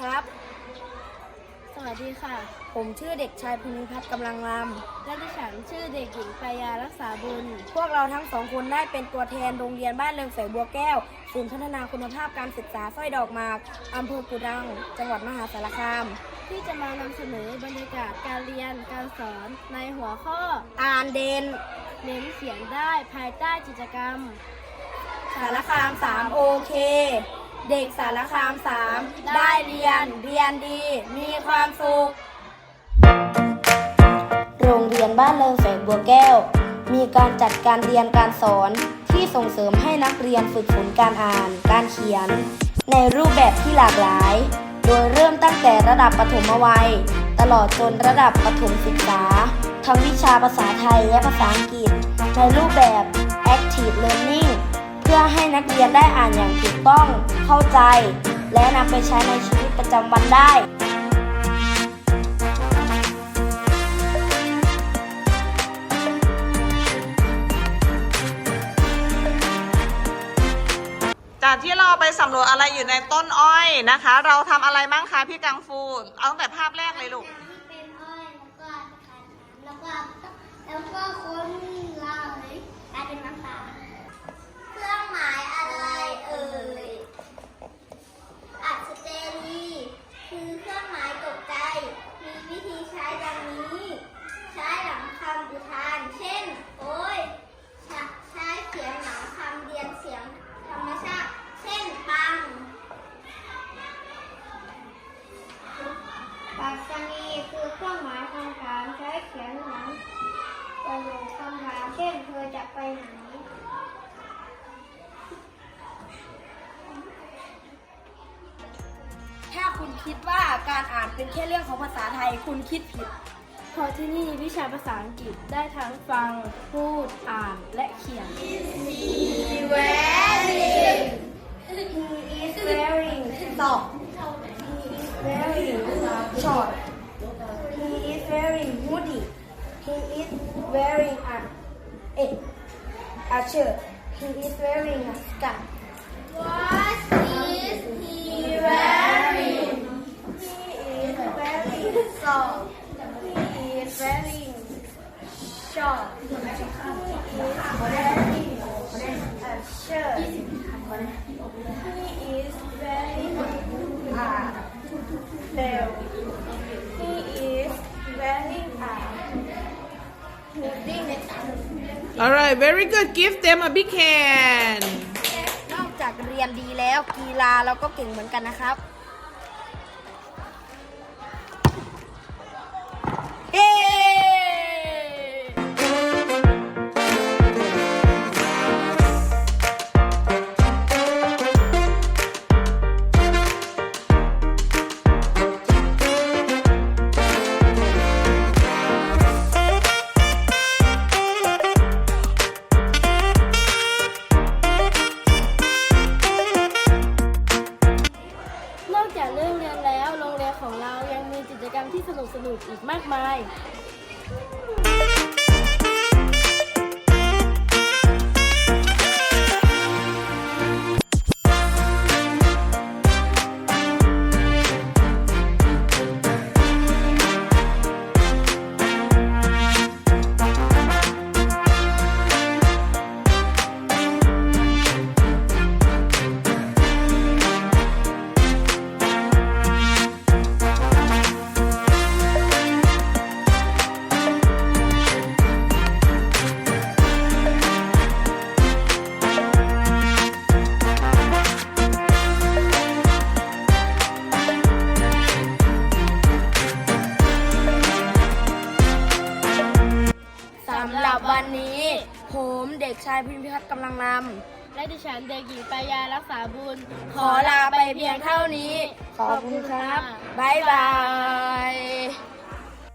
ครับ สวัสดีค่ะ ผมชื่อเด็กชายภูมิพัฒน์กำลังลและดิฉันชื่อเด็กหญิงปายารักษาบุญำพวกเราทั้งสองคนได้เป็นตัวแทนโรงเรียนบ้านเรืองแสงบัวแก้ว ศูนย์พัฒนาคุณภาพการศึกษาสร้อยดอกหมากอำเภอกุดัง จังหวัดมหาสารคาม ที่จะมานำเสนอบรรยากาศการเรียนการสอนในหัวข้อ อ่านเดนเน้นเขียนได้ภายใต้กิจกรรม สารคาม3โอเค เด็กสารคาม3ได้ เรียนเรียนดี มีความสุข โรงเรียนบ้านเริงแสงบัวแก้ว มีการจัดการเรียนการสอนที่ส่งเสริมให้นักเรียนฝึกฝนการอ่าน การเขียน ในรูปแบบที่หลากหลาย โดยเริ่มตั้งแต่ระดับปฐมวัย ตลอดจนระดับประถมศึกษา ทั้งวิชาภาษาไทยและภาษาอังกฤษ ในรูปแบบ active learning เพื่อให้นักเรียนได้อ่านอย่างถูกต้อง เข้าใจ และนำไปใช้ในชีวิตประจำวันได้จากที่เราไปสำรวจอะไรอยู่ในต้นอ้อยนะคะ เราทำอะไรบ้างคะพี่กังฟูเอาตั้งแต่ภาพแรกเลยลูกเป็นอ้อยแล้วก็ทานน้ำแล้วก็แล้วก็ค้นลาเลยกลายเป็นน้ำตาลเครื่องหมายอะไรเอ่ยอัศเจรีคือเครื่องหมายตกใจ มีวิธีใช้ดังนี้ ใช้หลังคำอุทาน เช่น โอ้ยใช้ใช้เขียนหลังคำเรียนเสียงธรรมชาติ เช่น ปัง ปรัชนีคือเครื่องหมายคำถามใช้เขียนหลังประโยคคำถามเช่นเธอจะไปไหน ถ้า คุณคิดว่าการอ่านเป็นแค่เรื่องของภาษาไทยคุณคิดผิด เพราะที่นี่วิชาภาษาอังกฤษได้ทั้งฟัง พูด อ่าน และเขียน He is wearing stop He is wearing short He is wearing hoodie He is wearing a a, a shirt He is wearing a scarf What wearing socks He is wearing short He is wearing a shirt He is wearing a belt He is wearing a hoodie alright very good give them a big hand นอกจากเรียนดีแล้วกีฬาเราก็เก่งเหมือนกันนะครับ กิจกรรมที่สนุกสนุกอีกมากมาย ด็กชายพิมพิพัฒน์กำลังนและดิฉันเด็กหญิงปายารักษาบุญำขอลาไปเพียงเท่านี้ ขอบคุณครับ บ๊ายบาย